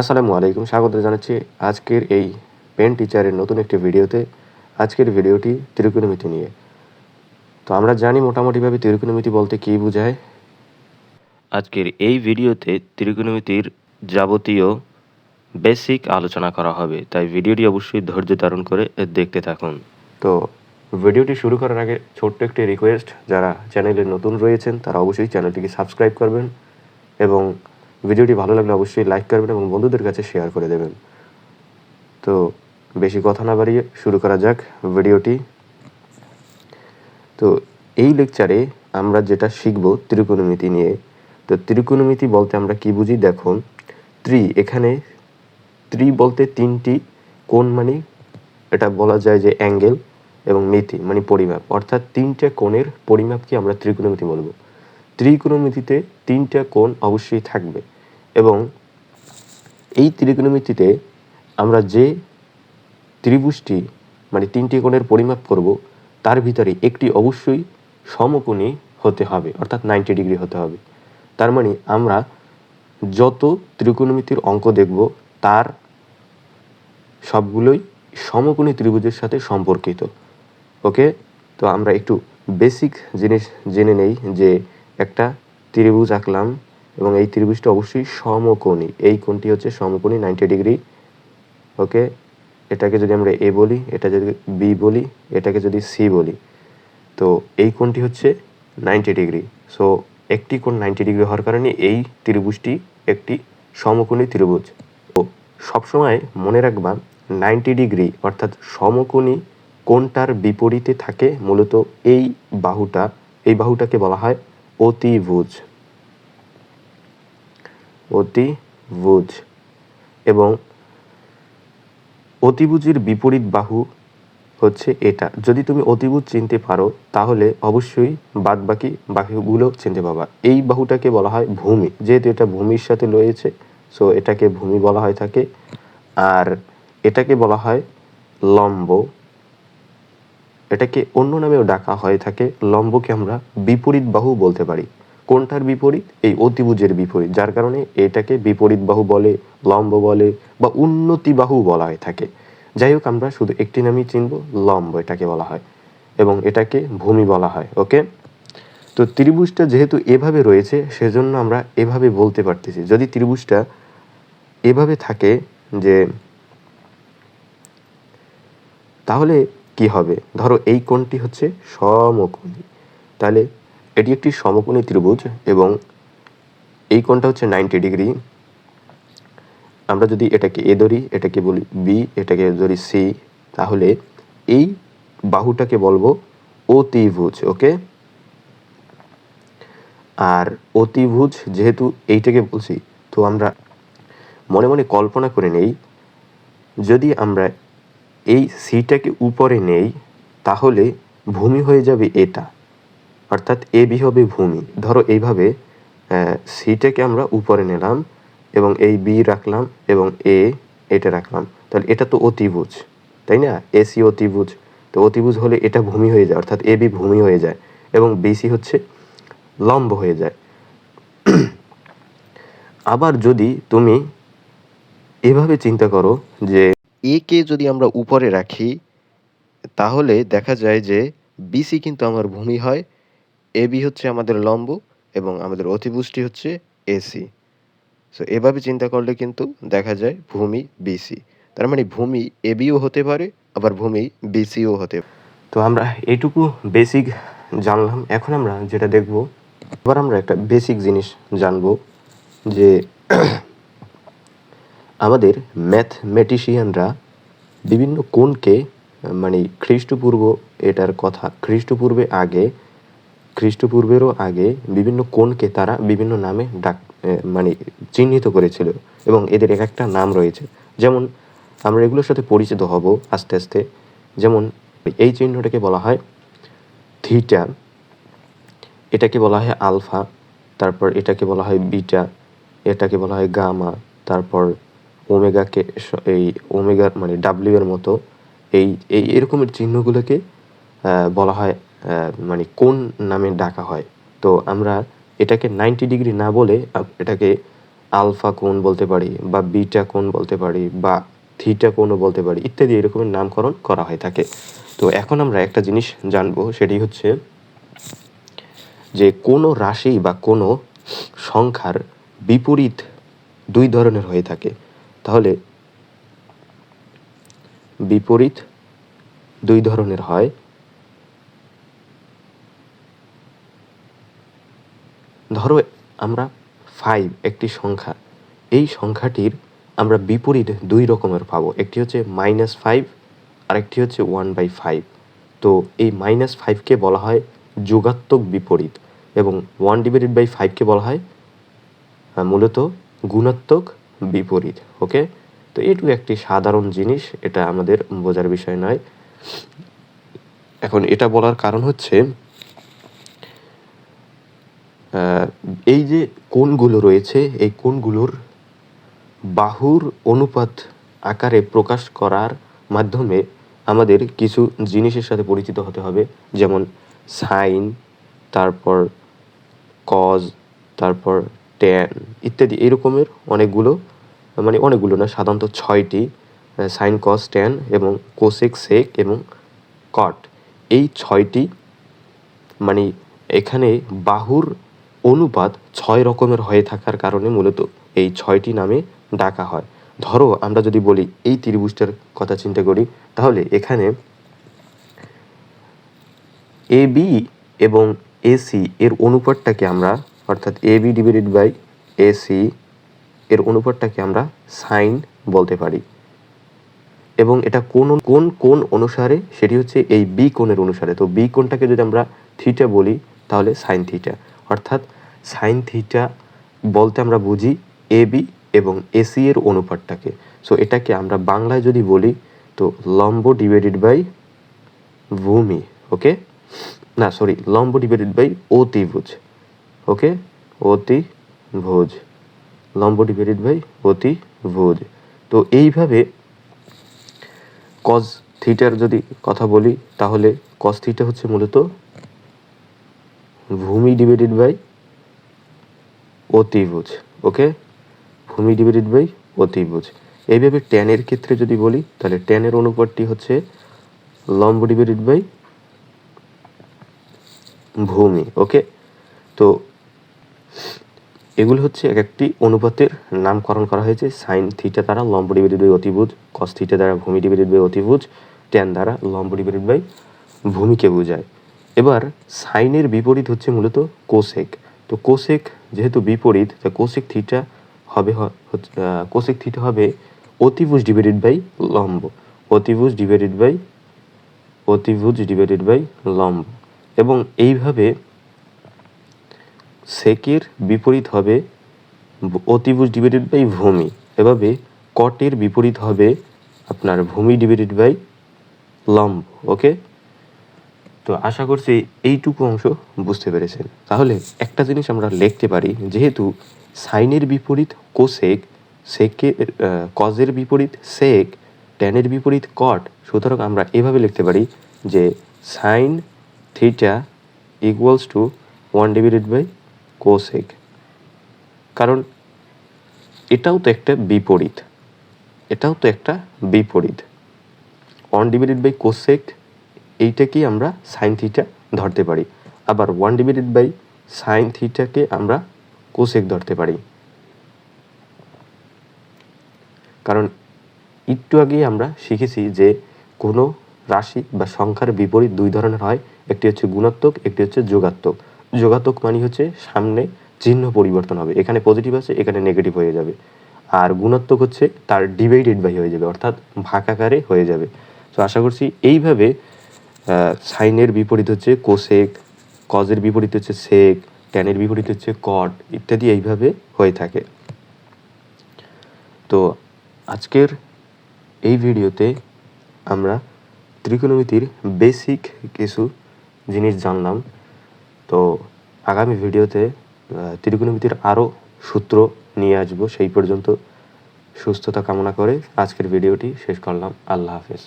আসসালামু আলাইকুম স্বাগত জানাচ্ছি আজকের এই পেন টিচারের নতুন একটি ভিডিওতে। আজকের ভিডিওটি ত্রিকোণমিতি নিয়ে। তো আমরা জানি মোটামুটিভাবে ত্রিকোণমিতি বলতে কী বোঝায়। আজকের এই ভিডিওতে ত্রিকোণমিতির যাবতীয় বেসিক আলোচনা করা হবে তাই ভিডিওটি অবশ্যই ধৈর্য ধারণ করে দেখতে থাকুন। তো ভিডিওটি শুরু করার আগে ছোট্ট একটি রিকোয়েস্ট যারা চ্যানেলে নতুন রয়েছেন তারা অবশ্যই চ্যানেলটিকে সাবস্ক্রাইব করবেন এবং ভিডিওটি ভালো লাগলে অবশ্যই লাইক করবেন এবং বন্ধুদের কাছে শেয়ার করে দেবেন। তো বেশি কথা না বাড়িয়ে শুরু করা যাক ভিডিওটি। তো এই লেকচারে আমরা যেটা শিখব ত্রিকোণমিতি নিয়ে। তো ত্রিকোণমিতি বলতে আমরা কি বুঝি? দেখুন ত্রি এখানে, ত্রি বলতে তিনটি কোণ মানে এটা বলা যায় যে অ্যাঙ্গেল এবং মিতি মানে পরিমাপ। অর্থাৎ তিনটে কোণের পরিমাপকে আমরা ত্রিকোণমিতি বলব? ত্রিকোণমিতিতে তিনটা কোণ অবশ্যই থাকবে। এবং এই ত্রিকোণমিতিতে আমরা যে ত্রিভুজটি মানে তিনটি কোণের পরিমাপ করব, তার ভিতরে একটি অবশ্যই সমকোণী হতে হবে, অর্থাৎ নাইনটি ডিগ্রি হতে হবে। তার মানে আমরা যত ত্রিকোণমিতির অঙ্ক দেখব, তার সবগুলোই সমকোণী ত্রিভুজের সাথে সম্পর্কিত। ওকে? তো আমরা একটু বেসিক জিনিস জেনে নেই যে একটা ত্রিভুজ আঁকলাম এবং এই ত্রিভুজটা অবশ্যই সমকোণী। এই কোণটি হচ্ছে সমকোণী নাইনটি ডিগ্রি ওকে এটাকে যদি আমরা এ বলি, এটা যদি বি বলি, এটাকে যদি সি বলি, তো এই কোণটি হচ্ছে নাইনটি ডিগ্রি সো একটি কোণ নাইনটি ডিগ্রি হওয়ার কারণে এই ত্রিভুজটি একটি সমকোণী ত্রিভুজ। তো সবসময় মনে রাখবা নাইনটি ডিগ্রি অর্থাৎ সমকোণী কোণটার বিপরীতে থাকে মূলত এই বাহুটা। এই বাহুটাকে বলা হয় অতিভুজ। অতিভুজ এবং অতিভুজের বিপরীত বাহু হচ্ছে এটা। যদি তুমি অতিভুজ চিনতে পারো, তাহলে অবশ্যই বাদ বাকি বাহুগুলো চিনতে পাবা। এই বাহুটাকে বলা হয় ভূমি। যেহেতু এটা ভূমির সাথে রয়েছে সো এটাকে ভূমি বলা হয় থাকে। আর এটাকে বলা হয় লম্ব। এটাকে অন্য নামেও ডাকা হয়ে থাকে। লম্বকে আমরা বিপরীত বাহু বলতে পারি। কোনটার বিপরীত? এই অতিভুজের বিপরীত, যার কারণে এটাকে বিপরীত বাহু বলে, লম্ব বলে বা উন্নতি বাহু বলা হয়ে থাকে। যাই হোক, আমরা শুধু একটি নামই চিনব, লম্ব এটাকে বলা হয় এবং এটাকে ভূমি বলা হয়, ওকে? তো ত্রিভুজটা যেহেতু এভাবে রয়েছে, সেজন্য আমরা এভাবে বলতে পারতেছি। যদি ত্রিভুজটা এভাবে থাকে যে, তাহলে কি হবে? ধরো এই কোণটি হচ্ছে সমকোণী। তাহলে এটি একটি সমকোণী ত্রিভুজ এবং এই কোণটা হচ্ছে নাইনটি ডিগ্রি আমরা যদি এটাকে এ ধরি, এটাকে বলি বি এটাকে ধরি সি তাহলে এই বাহুটাকে বলব অতিভুজ, ওকে? আর অতিভুজ যেহেতু এইটাকে বলছি, তো আমরা মনে মনে কল্পনা করে নেই, যদি আমরা এই সিটাকে উপরে নেই, তাহলে ভূমি হয়ে যাবে এটা। অর্থাৎ এ বি হবে ভূমি। ধরো এইভাবে সিটাকে আমরা উপরে নিলাম এবং এই বি রাখলাম এবং এ এটা রাখলাম। তাহলে এটা তো অতিভুজ, তাই না? এসি অতিভুজ। তো অতিভুজ হলে এটা ভূমি হয়ে যায়, অর্থাৎ এ বি ভূমি হয়ে যায় এবং বিসি হচ্ছে লম্ব হয়ে যায়। আবার যদি তুমি এভাবে চিন্তা করো যে একে যদি আমরা উপরে রাখি, তাহলে দেখা যায় যে বিসি কিন্তু আমার ভূমি হয় এ বি হচ্ছে আমাদের লম্ব এবং আমাদের অতিভুজটি হচ্ছে এসি সো এভাবে চিন্তা করলে কিন্তু দেখা যায় ভূমি বিসি তার মানে ভূমি এ বিও হতে পারে, আবার ভূমি বিসিও হতে তো আমরা এইটুকু বেসিক জানলাম। এখন আমরা যেটা দেখব, এবার আমরা একটা বেসিক জিনিস জানব যে আমাদের ম্যাথমেটিশিয়ানরা বিভিন্ন কোণকে মানে খ্রিস্টপূর্ব এটার কথা, খ্রিস্টপূর্বে আগে খ্রিস্টপূর্বেরও আগে বিভিন্ন কোণকে তারা বিভিন্ন নামে ডাক মানে চিহ্নিত করেছিল এবং এদের এক একটা নাম রয়েছে। যেমন আমরা এগুলোর সাথে পরিচিত হব আস্তে আস্তে। যেমন এই চিহ্নটাকে বলা হয় থিটা, এটাকে বলা হয় আলফা, তারপর এটাকে বলা হয় বিটা, এটাকে বলা হয় গামা, তারপর ওমেগাকে এই ওমেগার মানে ডাব্লিউ এর মতো। এই এই এরকমের চিহ্নগুলোকে বলা হয় মানে কোন নামে ডাকা হয়। তো আমরা এটাকে নাইনটি ডিগ্রি না বলে এটাকে আলফা কোণ বলতে পারি বা বিটা কোণ বলতে পারি বা থিটা কোণও বলতে পারি ইত্যাদি এরকমের নামকরণ করা হয়ে থাকে। তো এখন আমরা একটা জিনিস জানব, সেটি হচ্ছে যে কোনো রাশি বা কোনো সংখ্যার বিপরীত দুই ধরনের হয়ে থাকে। তাহলে বিপরীত দুই ধরনের হয় ধরো আমরা ফাইভ একটি সংখ্যা। এই সংখ্যাটির আমরা বিপরীত দুই রকমের পাবো। একটি হচ্ছে মাইনাস ফাইভ আরেকটি হচ্ছে ওয়ান বাই ফাইভ তো এই মাইনাস ফাইভকে বলা হয় যোগাত্মক বিপরীত এবং ওয়ান ডিভাইডেড বাই ফাইভকে বলা হয় মূলত গুণাত্মক বিপরীত ওকে তো এটুকু একটি সাধারণ জিনিস, এটা আমাদের বোঝার বিষয় নয়। এখন এটা বলার কারণ হচ্ছে এই যে কোণগুলো রয়েছে, এই কোণগুলোর বাহুর অনুপাত আকারে প্রকাশ করার মাধ্যমে আমাদের কিছু জিনিসের সাথে পরিচিত হতে হবে, যেমন সাইন, তারপর কজ, তারপর ট্যান ইত্যাদি। এরকমের অনেকগুলো মানে অনেকগুলো না, সাধারণত ছয়টি সাইন কস ট্যান এবং কোসেক, সেক এবং কট। এই ছয়টি মানে এখানে বাহুর অনুপাত ছয় রকমের হয়ে থাকার কারণে মূলত এই ছয়টি নামে ডাকা হয়। ধরো, আমরা যদি বলি এই ত্রিভুজটার কথা চিন্তা করি, তাহলে এখানে এ বি এবং এসি এর অনুপাতটাকে আমরা, অর্থাৎ A B divided by A C এর অনুপাতটাকে আমরা সাইন বলতে পারি। এবং এটা কোন কোন কোন অনুসারে, সেটি হচ্ছে এই বি কোণের অনুসারে। তো বি কোণটাকে যদি আমরা থিটা বলি, তাহলে সাইন থিটা অর্থাৎ সাইন থিটা বলতে আমরা বুঝি এ বি এবং এসি এর অনুপাতটাকে। সো এটাকে আমরা বাংলায় যদি বলি, তো লম্ব ডিভাইডেড বাই ভূমি ওকে না সরি লম্ব ডিভাইডেড বাই অতিভুজ ওকে অতিভুজ লম্ব ডিভাইডেড বাই অতিভুজ তো এইভাবে কজ থিটার যদি কথা বলি, তাহলে কজ থিটা হচ্ছে মূলত ভূমি ডিভাইডেড বাই অতিভুজ ওকে ভূমি ডিভাইডেড বাই অতিভুজ। এইভাবে ট্যানের ক্ষেত্রে যদি বলি, তাহলে ট্যানের অনুপাতটি হচ্ছে লম্ব ডিভাইডেড বাই ভূমি ওকে তো এগুলো হচ্ছে এক একটি অনুপাতের নামকরণ করা হয়েছে। সাইন থিটা দ্বারা লম্ব ডিভাইডেড বাই অতিভুজ কস থিটা দ্বারা ভূমি ডিভাইডেড বাই অতিভুজ ট্যান দ্বারা লম্ব ডিভাইডেড বাই ভূমিকে বোঝায়। এবার সাইনের বিপরীত হচ্ছে মূলত কোসেক। তো কোসেক যেহেতু বিপরীত, তা কোসেক থিটা হবে কোসেক থিটা হবে অতিভুজ ডিভাইডেড বাই লম্ব। অতিভুজ ডিভাইডেড বাই অতিভুজ ডিভাইডেড বাই লম্ব। এবং এইভাবে সেকের বিপরীত হবে অতিভুজ ডিভাইডেড বাই ভূমি। এভাবে কটের বিপরীত হবে আপনার ভূমি ডিভাইডেড বাই লম্ব ওকে তো আশা করছি এইটুকু অংশ বুঝতে পেরেছেন। তাহলে একটা জিনিস আমরা লিখতে পারি, যেহেতু সাইনের বিপরীত কোসেক সেকে কজের বিপরীত সেক ট্যানের বিপরীত কট সুতরাং আমরা এভাবে লিখতে পারি যে sine theta equals to one divided by cosec কারণ এটাও তো একটা বিপরীত, এটাও তো একটা বিপরীত। ওয়ান ডিভাইডেড বাই কোসেক এইটাকেই আমরা সাইন থিটা ধরতে পারি। আবার ওয়ান ডিভাইডেড বাই সাইন থিটাকে আমরা কোসেক ধরতে পারি। কারণ একটু আগেই আমরা শিখেছি যে কোনো রাশি বা সংখ্যার বিপরীত দুই ধরনের হয়। একটি হচ্ছে গুণাত্মক, একটি হচ্ছে যোগাত্মক। যোগাত্মক মানে হচ্ছে সামনে চিহ্ন পরিবর্তন হবে। এখানে পজিটিভ আছে, এখানে নেগেটিভ হয়ে যাবে। আর গুণাত্মক হচ্ছে তার ডিভাইডেড বাই হয়ে যাবে, অর্থাৎ ভাগাকারে হয়ে যাবে। তো আশা করছি এইভাবে সাইনের বিপরীত হচ্ছে কোসেক, কজের বিপরীত হচ্ছে সেক, ট্যানের বিপরীত হচ্ছে কট, ইত্যাদি এইভাবে হয়ে থাকে। তো আজকের এই ভিডিওতে আমরা ত্রিকোণমিতির বেসিক কিছু জিনিস জানলাম। তো আগামী ভিডিওতে ত্রিকোণমিতির আরও সূত্র নিয়ে আসব। সেই পর্যন্ত সুস্থতা কামনা করে আজকের ভিডিওটি শেষ করলাম। আল্লাহ হাফেজ।